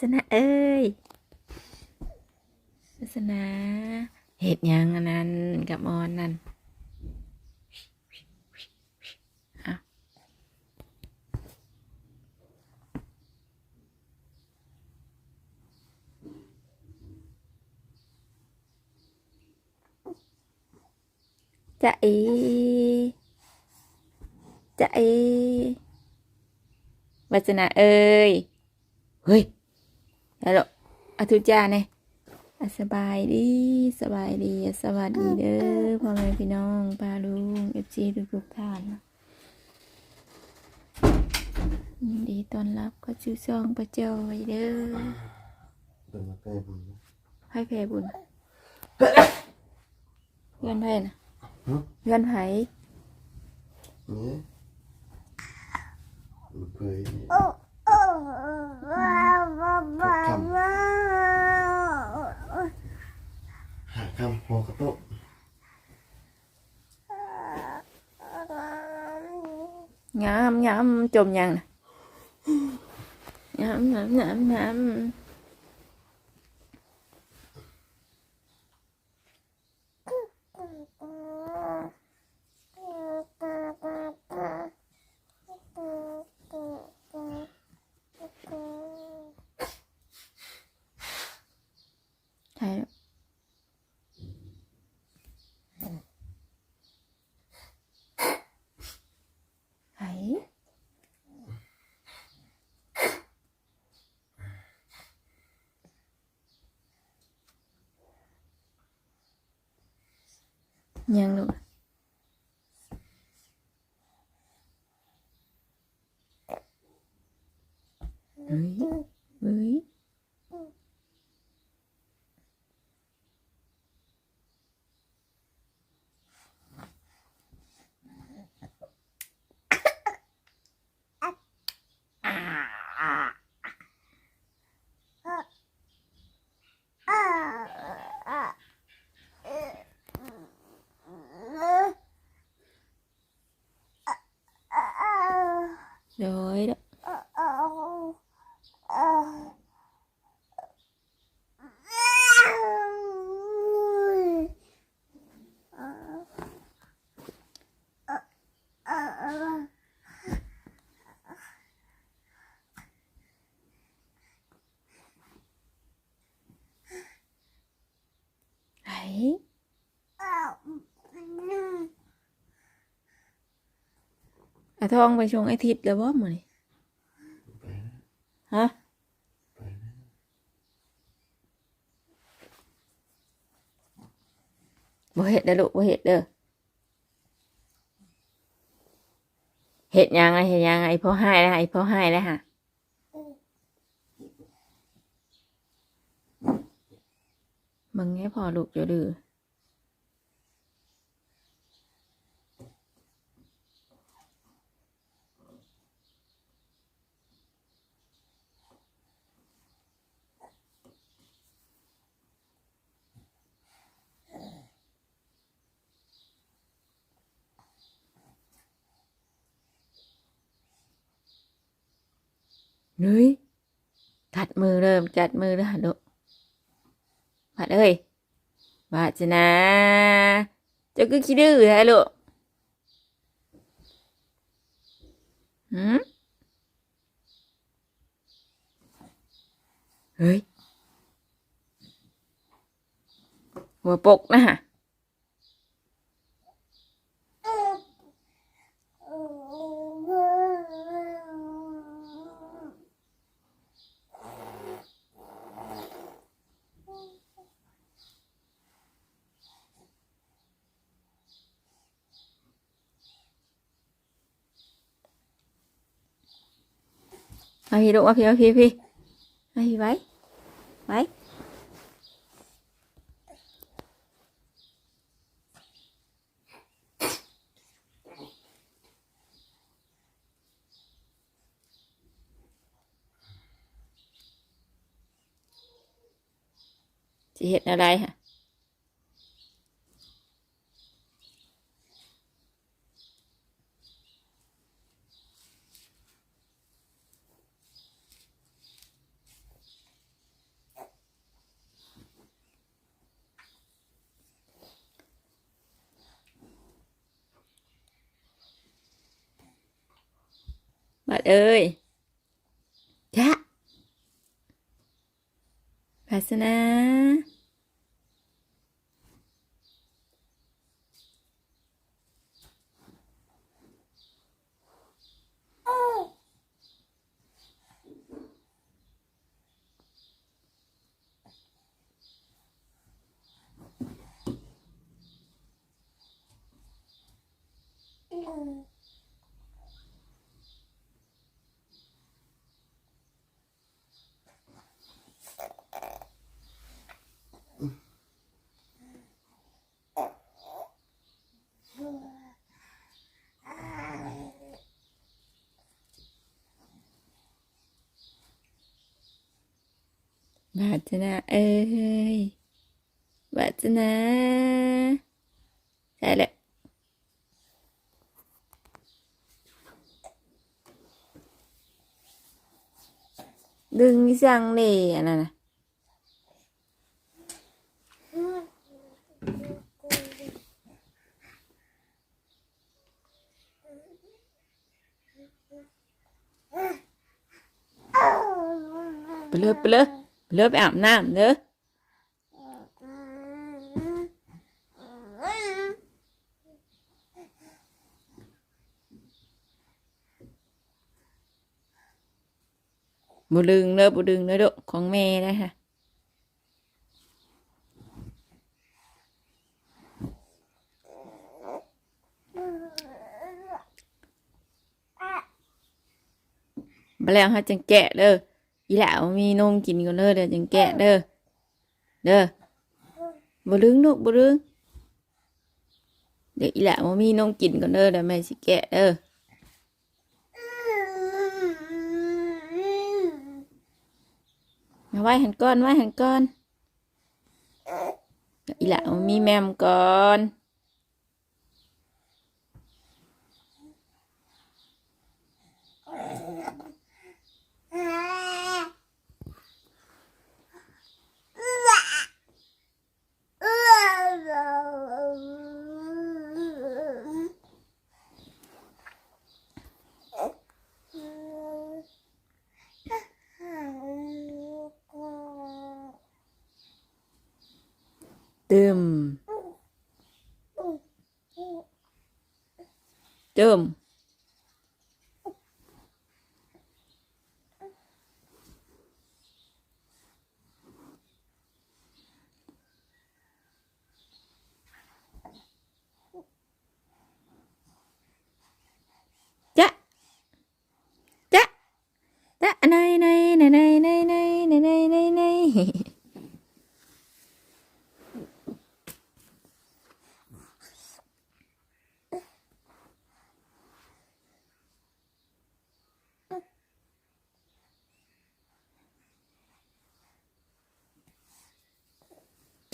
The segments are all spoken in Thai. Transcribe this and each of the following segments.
สนาเอ้ยวาสนาเห็ดยังอันนั้นกับออนนั่นเอาจะเอจะเอวาสนาเอ้ย เฮ้ย ฮัลโหลอาทุจ้าเนี่ยอะสบายดีสบายดีสวัสดีเด้อพ่อแม่พี่น้องป้าลุงเอฟซีทุกทุกๆท่านยินดีต้อนรับก็ชื่อซองประจอยเด้อเป็นมาแก้บุญนะให้แผ่บุญเพื่อนไผ่นะหึเพื่อนไผ่นี่ลูกเคย หาคำหัวกระโต๊ะงามงามจมยังนะงามงามงามงามใช่แล้วไหน ยังลูกเฮ้ยเฮ้ย โดยเด้อไหน อาทองไปชงไอทิศแล้วบ่มื้อนี้ไปนะฮะบ่เฮ็ดเด้อลูกบ่เฮ็ดเด้อเฮ็ดยังไงเฮ็ดยังไงพ่อให้แล้วไอ้พ่อให้แล้วฮะมึงให้พอลูกจะดื้อ เฮ้ยกัดมือเริ่มจัดมือแล้วฮะลูกมาเอ้ยบาจะนาเจ้าก็ขี้ดื้อแท้ลูกหืมเฮ้ยหัวปกนะฮะ เอา พี่ลูกเอาพี่เอาพี่พี่เอาพี่ไว้ไว้จะเห็นอะไรฮะ บัดเอ้ยจ้ะภาสนา บาจนาเอ้ยบาจนาใช่แหละดึงสังเลยอันนั้นนะไปเลยไปเลย เลยไปอาบน้ำเด้อบุดึงเด้อบุดึงเด้อเด้อของแม่ได้ค่ะมาแล้วฮะจังแกะเด้อ อีหลาวมีนมกินก่อนเด้อเดี๋ยวจังแกะเด้อเด้อบ่ลึงลูกบ่ลึงเดี๋ยวอีหลาวมีนมกินก่อนเด้อเดี๋ยวแม่สิแกะเด้อมาไว้หันก้อนไว้หันก้อนเดี๋ยวอีหลาวมีแมมก่อน Tươm Tươm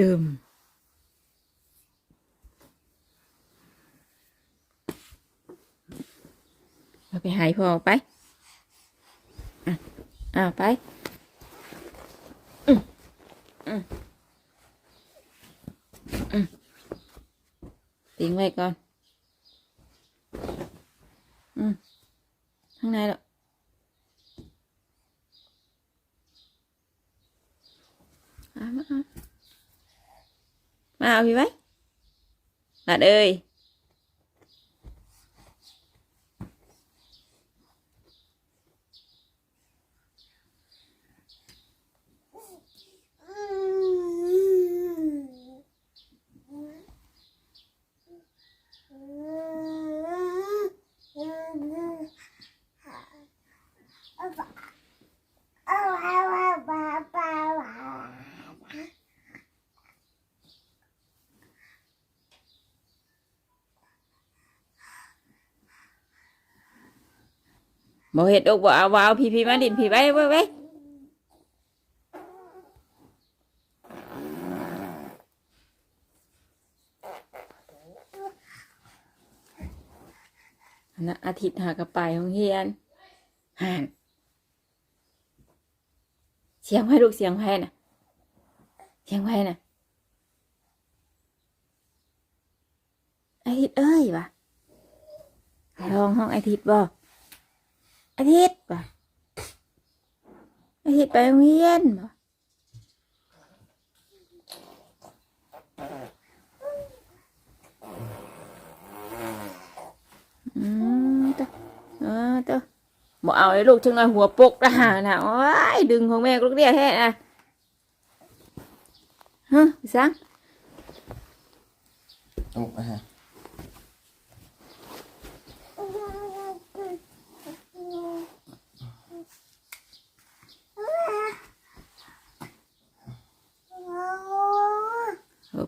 trường ok hai phô bái. À, à bái. Ừ, ừ. ừ. Tiếng về con. Ừ. hôm nay đâu sao vậy bác Đạt ơi บ่เห็ดอกบ่เอาบ่เอาพี่พี่มาดินพี่ไว้ไว้ไว้นะอาทิตย์หากระไปของเฮียนห่านเสียงไพ่ลูกเสียงไพ่น่ะ เสียงไพ่น่ะอาทิตย์เอ้ยวะลองห้องอาทิตย์บ่ อาทิตย์ป่ะอาทิตย์ไปโรงเรียนป่ะอืมตัวเออตัวบอกเอาไอ้ลูกจังเลยหัวปกละหาน่ะโอ้ยดึงของแม่ลูกเรียกแท้น่ะฮะพี่สังโอ้อะเอ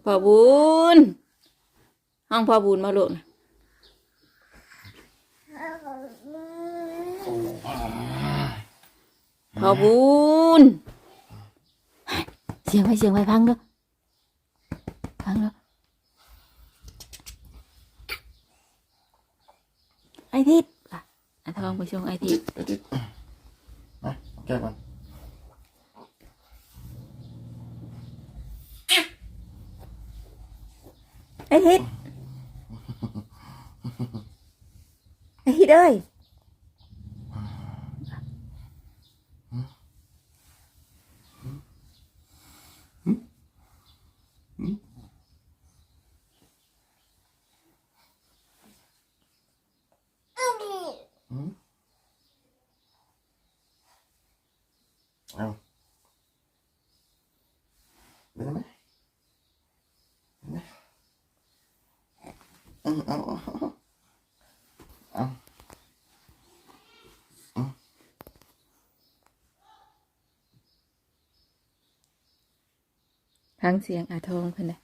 พ่อบุญห้องพ่อบุญมาลูกนะพ่อบุญเสียงไปเสียงไปพังเด้อพังเด้อไอทิศอะอะทองไปชงไอทิศไปติดมาแก้ก่อน ไอทิศไอทิศเอ้ยอืมเอาเป็นไหมเป็นไหมอืม เอาเอาพังเสียงอาทองเพิ่นเลย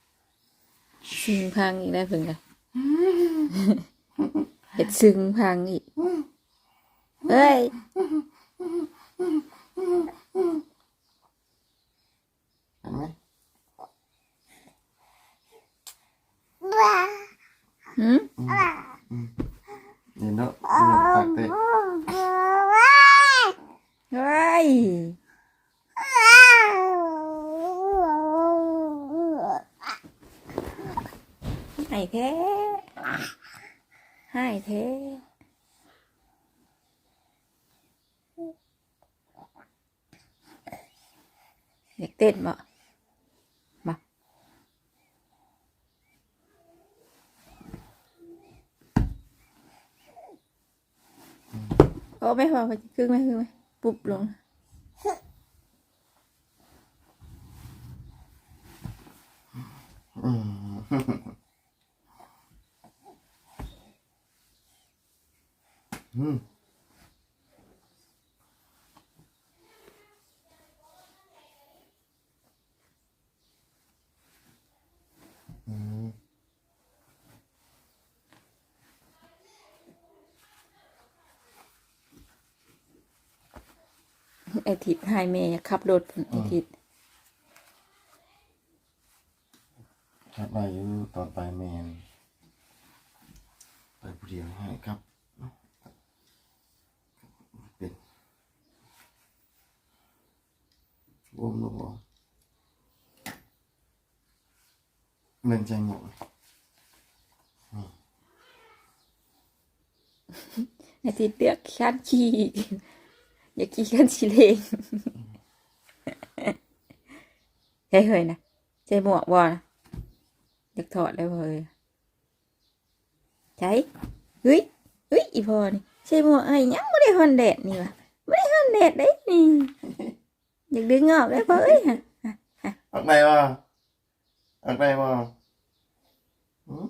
ซึ้งพังอีกแล้วเพิ่นเลยเห็ดซึ้งพังอีกเอ้ย เป็นไหม หืม เดี๋ยวเนาะเดี๋ยวปากเตะ เฮ้ยให้แท้ให้แท้อยากเต้นบ่มา โอ้ไม่พอไปครึ่งไหมครึ่งไหมปุบลงอืม อทิดให้แม่ขับรถพุ่นไอทิดครับไปอยู่ตอนไปแมนไปผู้เดียวให้ครับเป็นวมลูกบอเล่นใจหมดไอทิดเลือกขั้นขี่ อย่าขี่ขั้นชีเลงใช่เหยนะใช่หมวกบอนะอยากถอดแล้วเฮ้ยใช่เฮ้ยเฮ้ยอีพอนี่ใช่หมวกไอ้ยังไม่ได้ฮอนแดดนี่วะไม่ได้ฮอนแดดได้นี่อยากดึงออกได้พอเอ้ยฮะออกไหนวะออกไหนวะหืม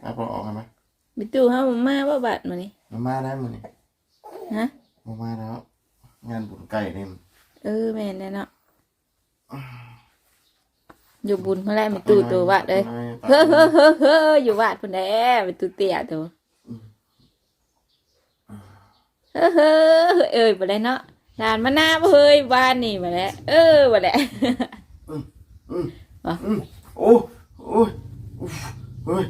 เอาพอออกกันไหม ไปตู้เฮามาว่าบัดมานี่มามาได้มั้ยนี่ฮะมามาแล้ว งานบุญไก่เนี่ยเออแม่นแน่เนาะอยู่บุญเมื่อไรไปตู้ตัววัดเลยเฮ้อเฮ้อเฮ้อเฮ้ออยู่วัดพุ่นแหละไปตู้เตี้ยตัวเฮ้อเฮ้อเอ้ยบ่ได้เนาะนานมาหน้าบ่เฮ้ยบ้านนี่บ่แล้วเออบ่แล้วโอ้โอ้ยอุ๊ยโอ้ย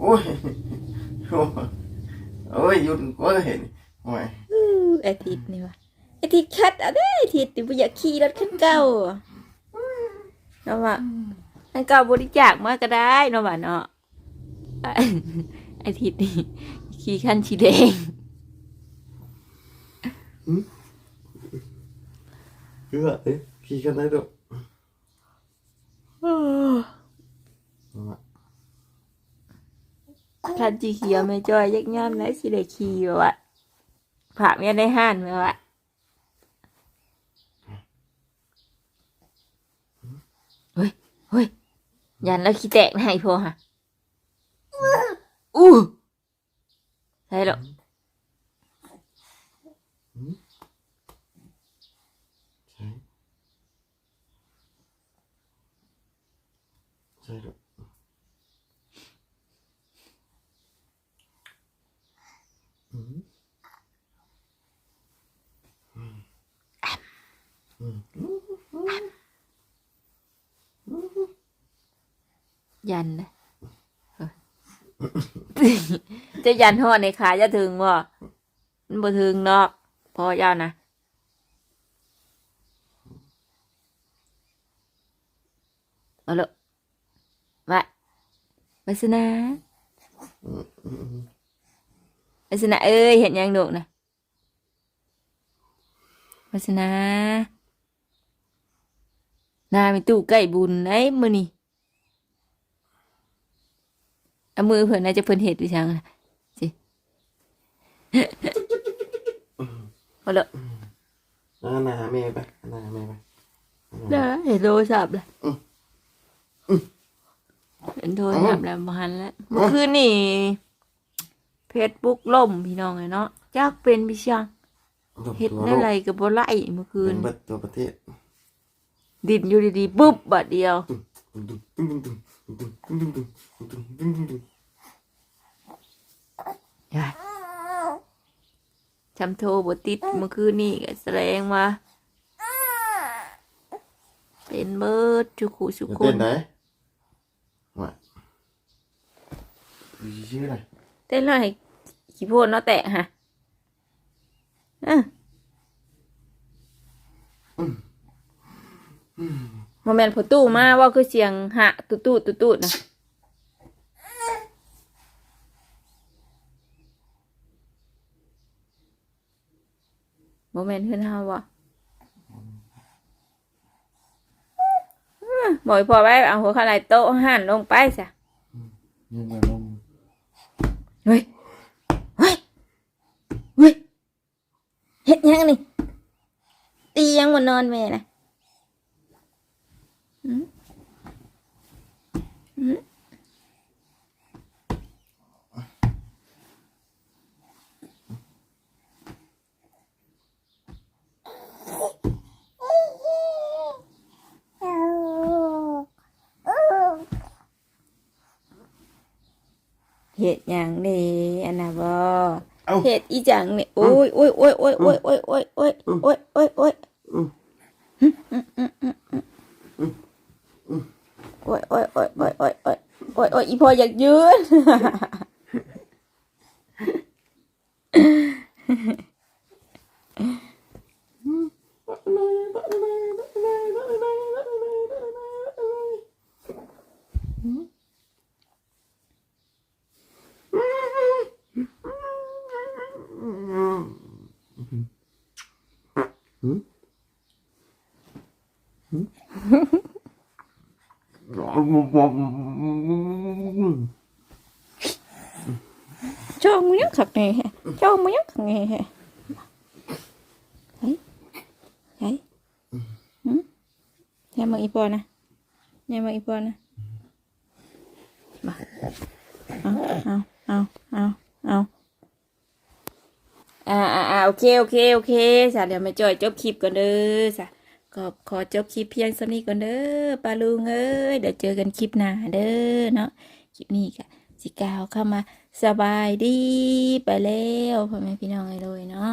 โอ้ยโอ้ย โอ้ยหยุดก็เห็นโอ้ยอู้ไอาทิตย์นี่วะไอาทิตย์คัดเอะเด้อไอาทิตย์นี่บ่อยากขี่รถคันเก่าเนาะว่าคันเก่าบริจาคมาก็ได้เนาะว่าเนาะไอาทิตย์นี้ขี่ขั้นชีแดงคือว่าเอ๊ะขี่กันได้ด้ วยเอาละคันจีเขียวไม่จ้อยยักย่ำแล้วสิได้ขี่แบบว่าผักเนี่ยได้ห่านแบบว่าเฮ้ยเฮ้ยยันแล้วขี้แตกนะไอ้พวกฮะอู้ใช่หรอกใช่ใช่ด้วยอืมอืมอืม ยันนะเฮ้ยจะยันห่อในขาจะถึงบ่มันบ่ถึงนอกพอยาวนะเอาละไปไปสนะไปสนะเอ้ยเห็นยังดุนะไปสนะ นามีตู้ใกล้บุญไอ้มือนี่เอามือเพิ่นน่าจะเพิ่นเห็ดไปช่างนะสิเอาละอ่าหนาแม่ไปหนาแม่ไปเด้อเห็นโทรศัพท์เลยอืมอืมเห็นโทรศัพท์แล้วมาหันแล้วเมื่อคืนนี่เฟซบุ๊กล่มพี่น้องไงเนาะจักเป็นพี่ช่างเฮ็ดได้ไรกับบ่ไล่เมื่อคืเป็นนเบิดตัวประเทศ ดินอยู่ดีๆปุ๊บบัดเดียวยายจำโทรบติดเมื่อคืนนี่ก็แสดงว่าเป็นเบิดจุกุสุจะคเต้นนไหนว่าชื่ออะไรเต้นเลยขี้โพดเนาะแตะฮะเอ้อ โมเมนต์ผตู้มาว่าคือเสียงหะตุตุตุตุนะโมเมนต์ขึ้นเฮาบ่อื้อบอกให้พอไว้เอาหัวขลายโต๊ะหันลงไปซะยังไงลงเฮ้ยเฮ้ยเฮ้ยเฮ็ดยังนี่ตียังบนนอนแม่นะหืมหืมเฮ็ดหยังนี่อันน่ะบ่ เอ้า เห็ ดอีจังเนี่ยโอ้ยโอ้ยโอ้ยโอ้ยโอ้ยโอ้ยโอ้ยโอ้ยโอ้ยโอ้ยโอ้ยอืมโอ้ยโอ้ยโอ้ยโอ้ยโอ้ยโอ้ยโอ้ย โอ้ยอีพออยากยืน cho mu nhắc thật nè cho mu nhắc thật nè thấy thấy ừ? nhà mà ipo nè nhà mà ipo nè Bà. ao ao ao ao ao อ่าอ่าอ่าโอเคโอเคโอเคจ้ะเดี๋ยวมาจอยจบคลิปก่อนเด้อจ้ะก็ขอจบคลิปเพียงสำนี้ก่อนเด้อปาลุงเอ้ยเดี๋ยวเจอกันคลิปหน้าเด้อเนาะคลิปนี้ก็สิกาวเข้ามา สบายดีไปแล้วพ่อแม่พี่น้องเลยเนาะ